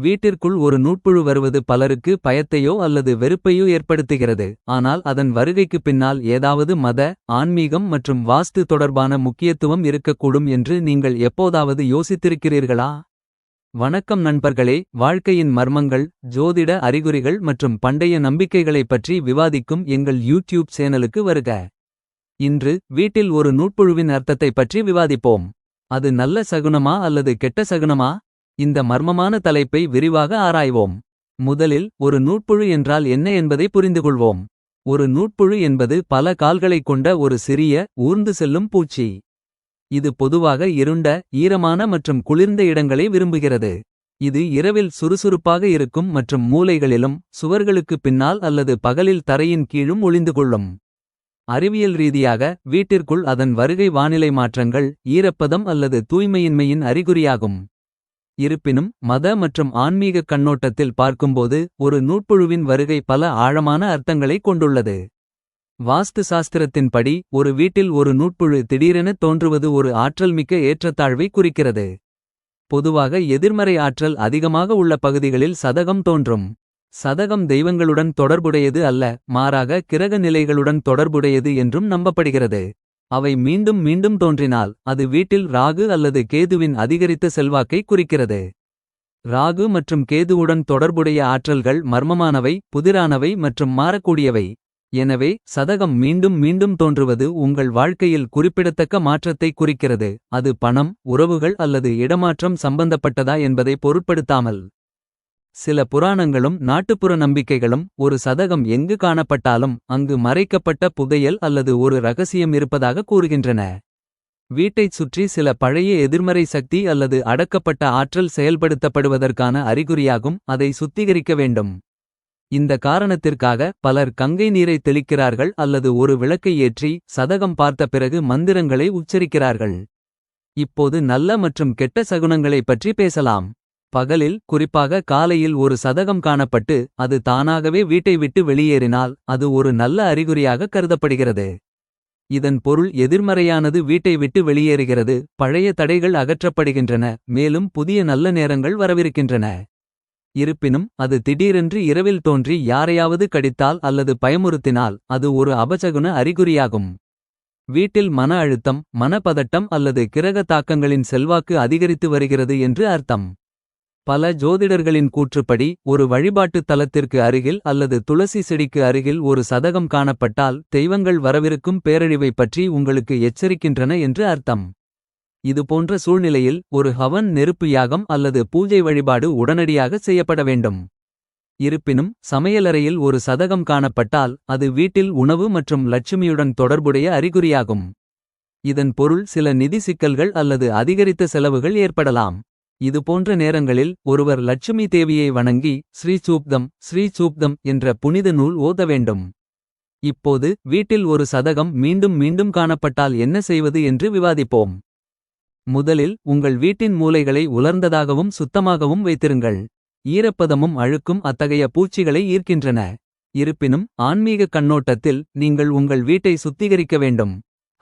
வீட்டிற்குள் ஒரு நூட்புழு வருவது பலருக்கு பயத்தையோ அல்லது வெறுப்பையோ ஏற்படுத்துகிறது. ஆனால் அதன் வருகைக்கு பின்னால் ஏதாவது மத ஆன்மீகம் மற்றும் வாஸ்து தொடர்பான முக்கியத்துவம் இருக்கக்கூடும் என்று நீங்கள் எப்போதாவது யோசித்திருக்கிறீர்களா? வணக்கம் நண்பர்களே வாழ்க்கையின் மர்மங்கள் ஜோதிட அறிகுறிகள் மற்றும் பண்டைய நம்பிக்கைகளைப் பற்றி விவாதிக்கும் எங்கள் யூடியூப் சேனலுக்கு வருக. இன்று வீட்டில் ஒரு நூட்புழுவின் அர்த்தத்தைப் பற்றி விவாதிப்போம். அது நல்ல சகுனமா அல்லது கெட்ட சகுனமா? இந்த மர்மமான தலைப்பை விரிவாக ஆராய்வோம். முதலில் ஒரு நூட்புழு என்றால் என்ன என்பதை புரிந்துகொள்வோம். ஒரு நூட்புழு என்பது பல கால்களைக் கொண்ட ஒரு சிறிய ஊர்ந்து செல்லும் பூச்சி. இது பொதுவாக இருண்ட ஈரமான மற்றும் குளிர்ந்த இடங்களை விரும்புகிறது. இது இரவில் சுறுசுறுப்பாக இருக்கும் மற்றும் மூலைகளிலும் சுவர்களுக்கு பின்னால் அல்லது பகலில் தரையின் கீழும் ஒளிந்து கொள்ளும் அறிவியல் ரீதியாக வீட்டிற்குள் அதன் வருகை வானிலை மாற்றங்கள் ஈரப்பதம் அல்லது தூய்மையின்மையின் அறிகுறியாகும். இருப்பினும் மத மற்றும் ஆன்மீகக் கண்ணோட்டத்தில் பார்க்கும்போது ஒரு நூற்புழுவின் வருகை பல ஆழமான அர்த்தங்களைக் கொண்டுள்ளது. வாஸ்து சாஸ்திரத்தின்படி ஒரு வீட்டில் ஒரு நூட்புழு திடீரென தோன்றுவது ஒரு ஆற்றல்மிக்க ஏற்றத்தாழ்வை குறிக்கிறது. பொதுவாக எதிர்மறை ஆற்றல் அதிகமாக உள்ள பகுதிகளில் சதகம் தோன்றும். சதகம் தெய்வங்களுடன் தொடர்புடையது அல்ல மாறாக கிரக நிலைகளுடன் தொடர்புடையது என்றும் நம்பப்படுகிறது. அவை மீண்டும் மீண்டும் தோன்றினால் அது வீட்டில் ராகு அல்லது கேதுவின் அதிகரித்த செல்வாக்கை குறிக்கிறது. ராகு மற்றும் கேதுவுடன் தொடர்புடைய ஆற்றல்கள் மர்மமானவை புதிரானவை மற்றும் மாறக்கூடியவை. எனவே சதகம் மீண்டும் மீண்டும் தோன்றுவது உங்கள் வாழ்க்கையில் குறிப்பிடத்தக்க மாற்றத்தை குறிக்கிறது. அது பணம் உறவுகள் அல்லது இடமாற்றம் சம்பந்தப்பட்டதா என்பதை பொருட்படுத்தாமல். சில புராணங்களும் நாட்டுப்புற நம்பிக்கைகளும் ஒரு சதகம் எங்கு காணப்பட்டாலும் அங்கு மறைக்கப்பட்ட புதையல் அல்லது ஒரு ரகசியம் இருப்பதாக கூறுகின்றன. வீட்டைச் சுற்றி சில பழைய எதிர்மறை சக்தி அல்லது அடக்கப்பட்ட ஆற்றல் செயல்படுத்தப்படுவதற்கான அறிகுறியாகும் அதை சுத்திகரிக்க வேண்டும். இந்த காரணத்திற்காக பலர் கங்கை நீரை தெளிக்கிறார்கள் அல்லது ஒரு விளக்கை ஏற்றி சதகம் பார்த்த பிறகு மந்திரங்களை உச்சரிக்கிறார்கள். இப்போது நல்ல மற்றும் கெட்ட சகுனங்களைப் பற்றி பேசலாம். பகலில் குறிப்பாக காலையில் ஒரு சதகம் காணப்பட்டு அது தானாகவே வீட்டை விட்டு வெளியேறினால் அது ஒரு நல்ல அறிகுறியாக கருதப்படுகிறது. இதன் பொருள் எதிர்மறையானது வீட்டை விட்டு வெளியேறுகிறது பழைய தடைகள் அகற்றப்படுகின்றன மேலும் புதிய நல்ல நேரங்கள் வரவிருக்கின்றன. இருப்பினும் அது திடீரென்று இரவில் தோன்றி யாரையாவது கடித்தால் அல்லது பயமுறுத்தினால் அது ஒரு அபசகுன அறிகுறியாகும். வீட்டில் மன அழுத்தம் மனப்பதட்டம் அல்லது கிரக தாக்கங்களின் செல்வாக்கு அதிகரித்து வருகிறது என்று அர்த்தம். பல ஜோதிடர்களின் கூற்றுப்படி ஒரு வழிபாட்டுத் தலத்திற்கு அருகில் அல்லது துளசி செடிக்கு அருகில் ஒரு சதகம் காணப்பட்டால் தெய்வங்கள் வரவிருக்கும் பேரழிவை பற்றி உங்களுக்கு எச்சரிக்கின்றன என்று அர்த்தம். இதுபோன்ற சூழ்நிலையில் ஒரு ஹவன் நெருப்பு யாகம் அல்லது பூஜை வழிபாடு உடனடியாக செய்யப்பட வேண்டும். இருப்பினும் சமையலறையில் ஒரு சதகம் காணப்பட்டால் அது வீட்டில் உணவு மற்றும் லட்சுமியுடன் தொடர்புடைய அறிகுறியாகும். இதன் பொருள் சில நிதி சிக்கல்கள் அல்லது அதிகரித்த செலவுகள் ஏற்படலாம். இதுபோன்ற நேரங்களில் ஒருவர் லட்சுமி தேவியை வணங்கி ஸ்ரீ சூப்தம் ஸ்ரீ சூப்தம் என்ற புனித நூல் ஓத வேண்டும். இப்போது வீட்டில் ஒரு சதகம் மீண்டும் மீண்டும் காணப்பட்டால் என்ன செய்வது என்று விவாதிப்போம். முதலில் உங்கள் வீட்டின் மூலைகளை உலர்ந்ததாகவும் சுத்தமாகவும் வைத்திருங்கள். ஈரப்பதமும் அழுக்கும் அத்தகைய பூச்சிகளை ஈர்க்கின்றன. இருப்பினும் ஆன்மீக கண்ணோட்டத்தில் நீங்கள் உங்கள் வீட்டை சுத்திகரிக்க வேண்டும்.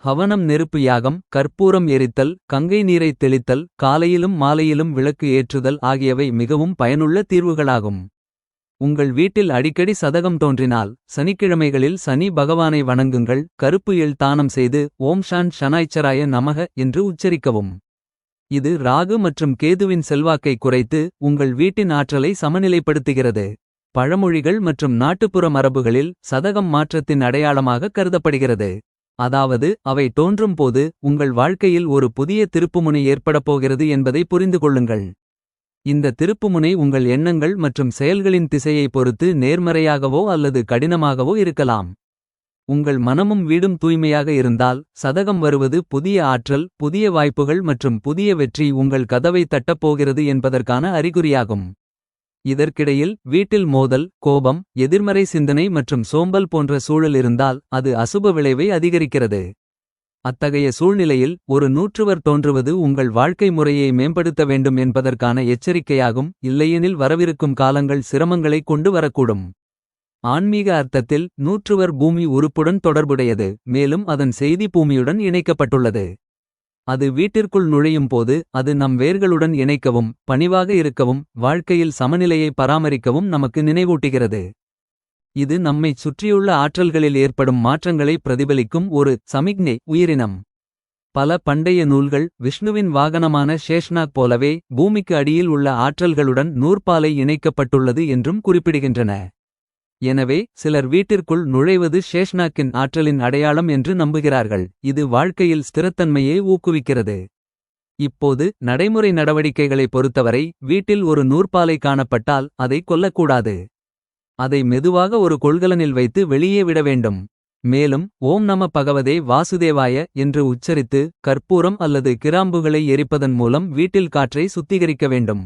ஹவனம் நெருப்பு யாகம் கற்பூரம் எரித்தல் கங்கை நீரை தெளித்தல் காலையிலும் மாலையிலும் விளக்கு ஏற்றுதல் ஆகியவை மிகவும் பயனுள்ள தீர்வுகளாகும். உங்கள் வீட்டில் அடிக்கடி சதகம் தோன்றினால் சனிக்கிழமைகளில் சனி பகவானை வணங்குங்கள் கருப்பு எல் தானம் செய்து ஓம் ஷான் ஷனாய்ச்சராய நமக என்று உச்சரிக்கவும். இது ராகு மற்றும் கேதுவின் செல்வாக்கை குறைத்து உங்கள் வீட்டின் ஆற்றலை சமநிலைப்படுத்துகிறது. பழமொழிகள் மற்றும் நாட்டுப்புற மரபுகளில் சதகம் மாற்றத்தின் அடையாளமாக கருதப்படுகிறது. அதாவது அவை தோன்றும் போது உங்கள் வாழ்க்கையில் ஒரு புதிய திருப்புமுனை ஏற்படப்போகிறது என்பதை புரிந்து கொள்ளுங்கள். இந்த திருப்புமுனை உங்கள் எண்ணங்கள் மற்றும் செயல்களின் திசையை பொறுத்து நேர்மறையாகவோ அல்லது கடினமாகவோ இருக்கலாம். உங்கள் மனமும் வீடும் தூய்மையாக இருந்தால் சதகம் வருவது புதிய ஆற்றல் புதிய வாய்ப்புகள் மற்றும் புதிய வெற்றி உங்கள் கதவை தட்டப்போகிறது என்பதற்கான அறிகுறியாகும். இதற்கிடையில் வீட்டில் மோதல் கோபம் எதிர்மறை சிந்தனை மற்றும் சோம்பல் போன்ற சூழல் இருந்தால் அது அசுப விளைவை அதிகரிக்கிறது. அத்தகைய சூழ்நிலையில் ஒரு நூற்றுவர் தோன்றுவது உங்கள் வாழ்க்கை முறையை மேம்படுத்த வேண்டும் என்பதற்கான எச்சரிக்கையாகும் இல்லையெனில் வரவிருக்கும் காலங்கள் சிரமங்களை கொண்டு வரக்கூடும். ஆன்மீக அர்த்தத்தில் நூற்றுவர் பூமி உறுப்புடன் தொடர்புடையது மேலும் அதன் செய்தி பூமியுடன் இணைக்கப்பட்டுள்ளது. அது வீட்டிற்குள் நுழையும் போது அது நம் வேர்களுடன் இணைக்கவும் பணிவாக இருக்கவும் வாழ்க்கையில் சமநிலையை பராமரிக்கவும் நமக்கு நினைவூட்டுகிறது. இது நம்மைச் சுற்றியுள்ள ஆற்றல்களில் ஏற்படும் மாற்றங்களை பிரதிபலிக்கும் ஒரு சமிக்ஞை உயிரினம். பல பண்டைய நூல்கள் விஷ்ணுவின் வாகனமான ஷேஷ்நாக் போலவே பூமிக்கு அடியில் உள்ள ஆற்றல்களுடன் நூற்பாலை இணைக்கப்பட்டுள்ளது என்றும் குறிப்பிடுகின்றன. எனவே சிலர் வீட்டிற்குள் நுழைவது ஷேஷ்நாக்கின் ஆற்றலின் அடையாளம் என்று நம்புகிறார்கள். இது வாழ்க்கையில் ஸ்திரத்தன்மையை ஊக்குவிக்கிறது. இப்போது நடைமுறை நடவடிக்கைகளை பொறுத்தவரை வீட்டில் ஒரு நூற்பாலை காணப்பட்டால் அதை கொல்லக்கூடாது. அதை மெதுவாக ஒரு கொள்கலனில் வைத்து வெளியே விட வேண்டும். மேலும் ஓம் நம பகவதே வாசுதேவாய என்று உச்சரித்து கற்பூரம் அல்லது கிராம்புகளை எரிப்பதன் மூலம் வீட்டில் காற்றை சுத்திகரிக்க வேண்டும்.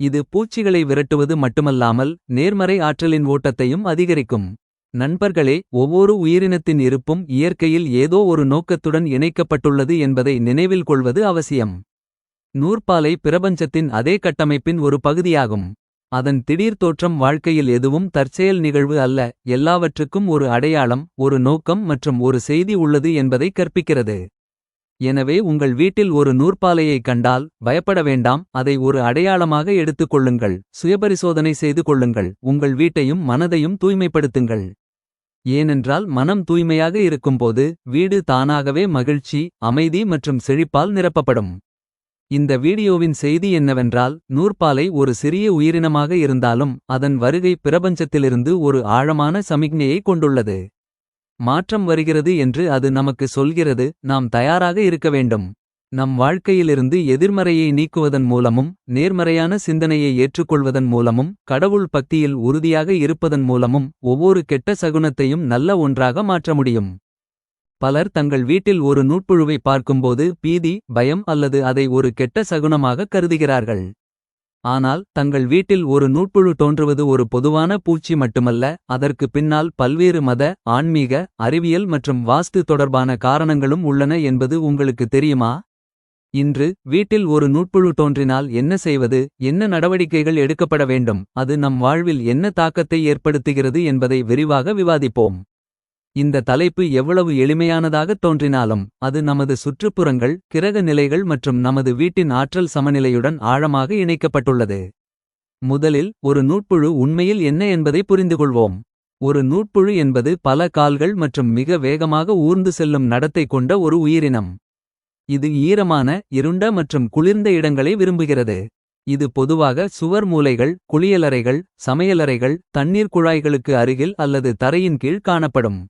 இது பூச்சிகளை விரட்டுவது மட்டுமல்லாமல் நேர்மறை ஆற்றலின் ஓட்டத்தையும் அதிகரிக்கும். நண்பர்களே ஒவ்வொரு உயிரினத்தின் இருப்பும் இயற்கையில் ஏதோ ஒரு நோக்கத்துடன் இணைக்கப்பட்டுள்ளது என்பதை நினைவில் கொள்வது அவசியம். நூற்பாலை பிரபஞ்சத்தின் அதே கட்டமைப்பின் ஒரு பகுதியாகும். அதன் திடீர் தோற்றம் வாழ்க்கையில் எதுவும் தற்செயல் நிகழ்வு அல்ல எல்லாவற்றுக்கும் ஒரு அடையாளம் ஒரு நோக்கம் மற்றும் ஒரு செய்தி உள்ளது என்பதை கற்பிக்கிறது. எனவே உங்கள் வீட்டில் ஒரு நூற்பாலையை கண்டால் பயப்பட வேண்டாம் அதை ஒரு அடையாளமாக எடுத்துக் கொள்ளுங்கள் சுயபரிசோதனை செய்து கொள்ளுங்கள் உங்கள் வீட்டையும் மனதையும் தூய்மைப்படுத்துங்கள். ஏனென்றால் மனம் தூய்மையாக இருக்கும்போது வீடு தானாகவே மகிழ்ச்சி அமைதி மற்றும் செழிப்பால் நிரப்பப்படும். இந்த வீடியோவின் செய்தி என்னவென்றால் நூற்பாலை ஒரு சிறிய உயிரினமாக இருந்தாலும் அதன் வருகை பிரபஞ்சத்திலிருந்து ஒரு ஆழமான சமிக்ஞையை கொண்டுள்ளது. மாற்றம் வருகிறது என்று அது நமக்கு சொல்கிறது நாம் தயாராக இருக்க வேண்டும். நம் வாழ்க்கையிலிருந்து எதிர்மறையை நீக்குவதன் மூலமும் நேர்மறையான சிந்தனையை ஏற்றுக்கொள்வதன் மூலமும் கடவுள் பக்தியில் உறுதியாக இருப்பதன் மூலமும் ஒவ்வொரு கெட்ட சகுனத்தையும் நல்ல ஒன்றாக மாற்ற முடியும். பலர் தங்கள் வீட்டில் ஒரு நூட்புழுவை பார்க்கும்போது பீதி பயம் அல்லது அதை ஒரு கெட்ட சகுனமாக கருதுகிறார்கள். ஆனால் தங்கள் வீட்டில் ஒரு நூட்புழு தோன்றுவது ஒரு பொதுவான பூச்சி மட்டுமல்ல அதற்கு பின்னால் பல்வேறு மத ஆன்மீக அறிவியல் மற்றும் வாஸ்து தொடர்பான காரணங்களும் உள்ளன என்பது உங்களுக்கு தெரியுமா? இன்று வீட்டில் ஒரு நூட்புழு தோன்றினால் என்ன செய்வது என்ன நடவடிக்கைகள் எடுக்கப்பட வேண்டும் அது நம் வாழ்வில் என்ன தாக்கத்தை ஏற்படுத்துகிறது என்பதை விரிவாக விவாதிப்போம். இந்த தலைப்பு எவ்வளவு எளிமையானதாகத் தோன்றினாலும் அது நமது சுற்றுப்புறங்கள் கிரக நிலைகள் மற்றும் நமது வீட்டின் ஆற்றல் சமநிலையுடன் ஆழமாக இணைக்கப்பட்டுள்ளது. முதலில் ஒரு நூட்புழு உண்மையில் என்ன என்பதை புரிந்துகொள்வோம். ஒரு நூட்புழு என்பது பல கால்கள் மற்றும் மிக வேகமாக ஊர்ந்து செல்லும் நடத்தை கொண்ட ஒரு உயிரினம். இது ஈரமான இருண்ட மற்றும் குளிர்ந்த இடங்களை விரும்புகிறது. இது பொதுவாக சுவர் மூலைகள் குளியலறைகள் சமையலறைகள் தண்ணீர் குழாய்களுக்கு அருகில் அல்லது தரையின் கீழ் காணப்படும்.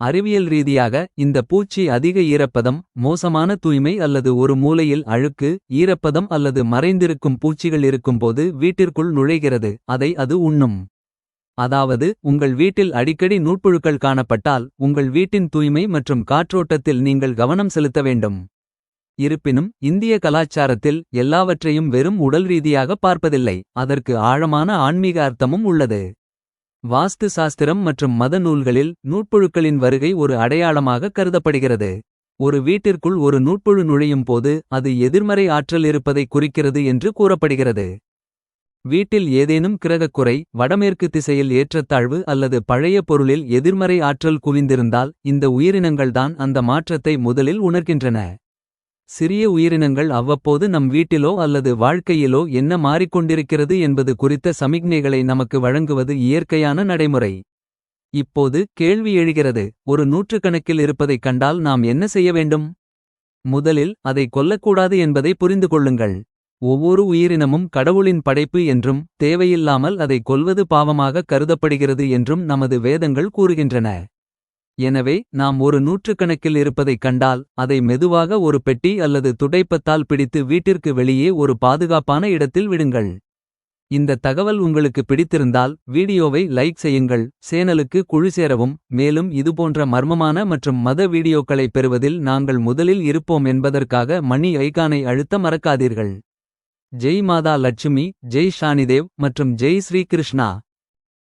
அறிவியல் ரீதியாக இந்த பூச்சி அதிக ஈரப்பதம் மோசமான தூய்மை அல்லது ஒரு மூலையில் அழுக்கு ஈரப்பதம் அல்லது மறைந்திருக்கும் பூச்சிகள் இருக்கும்போது வீட்டிற்குள் நுழைகிறது அதை அது உண்ணும். அதாவது உங்கள் வீட்டில் அடிக்கடி நூட்புழுக்கள் காணப்பட்டால் உங்கள் வீட்டின் தூய்மை மற்றும் காற்றோட்டத்தில் நீங்கள் கவனம் செலுத்த வேண்டும். இருப்பினும் இந்திய கலாச்சாரத்தில் எல்லாவற்றையும் வெறும் உடல் ரீதியாக பார்ப்பதில்லை அதற்கு ஆழமான ஆன்மீக அர்த்தமும் உள்ளது. வாஸ்து சாஸ்திரம் மற்றும் மத நூல்களில் நூட்புழுக்களின் வருகை ஒரு அடையாளமாக கருதப்படுகிறது. ஒரு வீட்டிற்குள் ஒரு நூட்புழு நுழையும் போது அது எதிர்மறை ஆற்றல் இருப்பதை குறிக்கிறது என்று கூறப்படுகிறது. வீட்டில் ஏதேனும் கிரகக்குறை வடமேற்கு திசையில் ஏற்றத்தாழ்வு அல்லது பழைய பொருளில் எதிர்மறை ஆற்றல் குவிந்திருந்தால் இந்த உயிரினங்கள்தான் அந்த மாற்றத்தை முதலில் உணர்கின்றன. சிறிய உயிரினங்கள் அவ்வப்போது நம் வீட்டிலோ அல்லது வாழ்க்கையிலோ என்ன மாறிக்கொண்டிருக்கிறது என்பது குறித்த சமிக்ஞைகளை நமக்கு வழங்குவது இயற்கையான நடைமுறை. இப்போது கேள்வி எழுகிறது ஒரு நூற்றுக்கணக்கில் இருப்பதைக் கண்டால் நாம் என்ன செய்ய வேண்டும்? முதலில் அதை கொல்லக்கூடாது என்பதை புரிந்து கொள்ளுங்கள். ஒவ்வொரு உயிரினமும் கடவுளின் படைப்பு என்றும் தேவையில்லாமல் அதை கொல்வது பாவமாக கருதப்படுகிறது என்றும் நமது வேதங்கள் கூறுகின்றன. எனவே நாம் ஒரு நூற்றுக்கணக்கில் இருப்பதைக் கண்டால் அதை மெதுவாக ஒரு பெட்டி அல்லது துடைப்பத்தால் பிடித்து வீட்டிற்கு வெளியே ஒரு பாதுகாப்பான இடத்தில் விடுங்கள். இந்த தகவல் உங்களுக்கு பிடித்திருந்தால் வீடியோவை லைக் செய்யுங்கள் சேனலுக்கு குழு சேரவும் மேலும் இதுபோன்ற மர்மமான மற்றும் மத வீடியோக்களை பெறுவதில் நாங்கள் முதலில் இருப்போம் என்பதற்காக மணி ஐகானை அழுத்த மறக்காதீர்கள். ஜெய் மாதா லட்சுமி ஜெய் ஷானிதேவ் மற்றும் ஜெய் ஸ்ரீ கிருஷ்ணா.